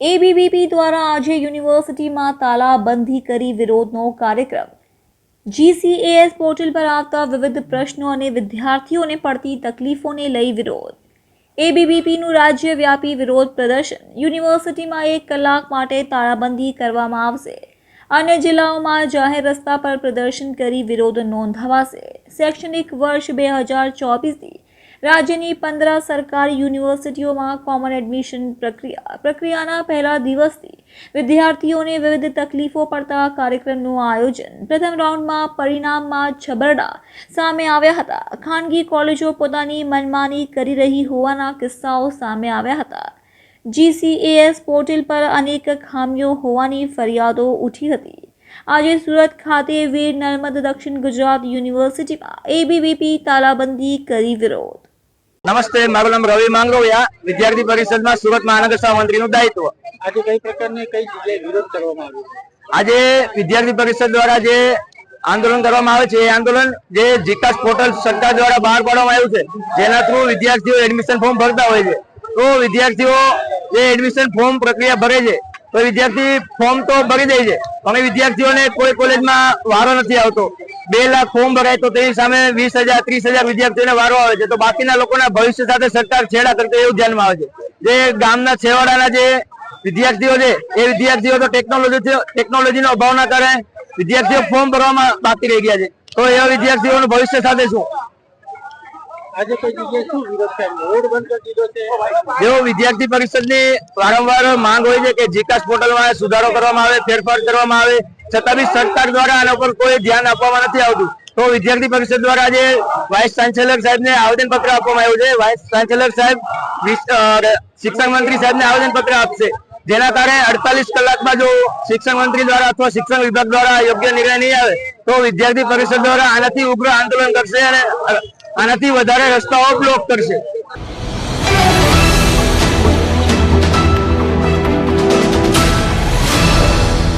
ABVP દ્વારા આજે યુનિવર્સિટીમાં તાલાબંધી કરી વિરોધનો કાર્યક્રમ. જીસીએએસ પોર્ટલ પર આવતા વિવિધ પ્રશ્નો અને વિદ્યાર્થીઓને પડતી તકલીફોને લઈ વિરોધ. એબીવીપીનું રાજ્યવ્યાપી વિરોધ પ્રદર્શન. યુનિવર્સિટીમાં એક કલાક માટે તાળાબંધી કરવામાં આવશે અન્ય જિલ્લાઓમાં જાહેર રસ્તા પર પ્રદર્શન કરી વિરોધ નોંધાવાશે. શૈક્ષણિક વર્ષ બે હજાર ચોવીસથી રાજ્યની પંદર સરકારી યુનિવર્સિટીઓમાં કોમન એડમિશન પ્રક્રિયા, પ્રક્રિયાના પહેલા દિવસથી વિદ્યાર્થીઓને વિવિધ તકલીફો પડતા કાર્યક્રમનું આયોજન પ્રથમ રાઉન્ડમાં પરિણામમાં છબરડા સામે આવ્યા હતા. ખાનગી કોલેજો પોતાની મનમાની કરી રહી હોવાના કિસ્સાઓ સામે આવ્યા હતા. જીસીએએસ પોર્ટલ પર અનેક ખામીઓ હોવાની ફરિયાદો ઉઠી હતી. આજે સુરત ખાતે વીર નર્મદ દક્ષિણ ગુજરાત યુનિવર્સિટીમાં એબીવીપી તાલાબંધી કરી વિરોધ નમસ્તે મારું નામ રવિ માંગરોયા વિદ્યાર્થી પરિષદમાં સુરત મહાનગર મંત્રીનું દાયિત્વ. આજે કઈ પ્રકારની કઈ જગ્યાએ વિરોધ કરવામાં આવ્યો આજે વિદ્યાર્થી પરિષદ દ્વારા જે આંદોલન કરવામાં આવે છે એ આંદોલન જે જીકાસ પોર્ટલ સરકાર દ્વારા બહાર પાડવામાં આવ્યું છે જેના થ્રુ વિદ્યાર્થીઓ એડમિશન ફોર્મ ભરતા હોય છે. તો વિદ્યાર્થીઓ જે એડમિશન ફોર્મ પ્રક્રિયા ભરે છે. તો વિદ્યાર્થી ફોર્મ તો ભરી દે છે. પણ વિદ્યાર્થીઓને કોઈ કોલેજમાં વારો નથી આવતો. બે લાખ ફોર્મ ભરાય તો તેની સામે વીસ હજાર, ત્રીસ હજાર વિદ્યાર્થીઓને વારો આવે છે. તો બાકીના લોકોના ભવિષ્ય સાથે સરકાર છેડા કરતો એવું ધ્યાનમાં આવે છે. જે ગામના છેવાડાના જે વિદ્યાર્થીઓ છે, એ વિદ્યાર્થીઓ તો ટેકનોલોજી ટેકનોલોજીનો અભાવના કારણે વિદ્યાર્થીઓ ફોર્મ ભરવામાં બાકી રહી ગયા છે. તો એવા વિદ્યાર્થીઓનું ભવિષ્ય સાથે શું? આજે કોઈ જગ્યાએ શું વિરોધ છે? રોડ બંધ કરી દીધો છે. જેવો વિદ્યાર્થી પરિષદની વારંવાર માંગ હોય છે કે જીકાસ પોર્ટલમાં સુધારો કરવામાં આવે, ફેરફાર કરવામાં આવે, છતાં બી સરકાર દ્વારા આના પર કોઈ ધ્યાન આપવામાં નથી આવતું. તો વિદ્યાર્થી પરિષદ દ્વારા આજે વાઇસ ચાન્સેલર સાહેબને આવેદન પત્ર આપવામાં આવ્યું છે. વાઇસ ચાન્સેલર સાહેબ શિક્ષણ મંત્રી સાહેબને આવેદન પત્ર આપશે. જેના કારણે અડતાલીસ કલાકમાં જો શિક્ષણ મંત્રી દ્વારા અથવા શિક્ષણ વિભાગ દ્વારા યોગ્ય નિર્ણય નહીં આવે, તો વિદ્યાર્થી પરિષદ દ્વારા આનાથી ઉગ્ર આંદોલન કરશે અને આનાથી વધારે રસ્તાઓ બ્લોક કરશે.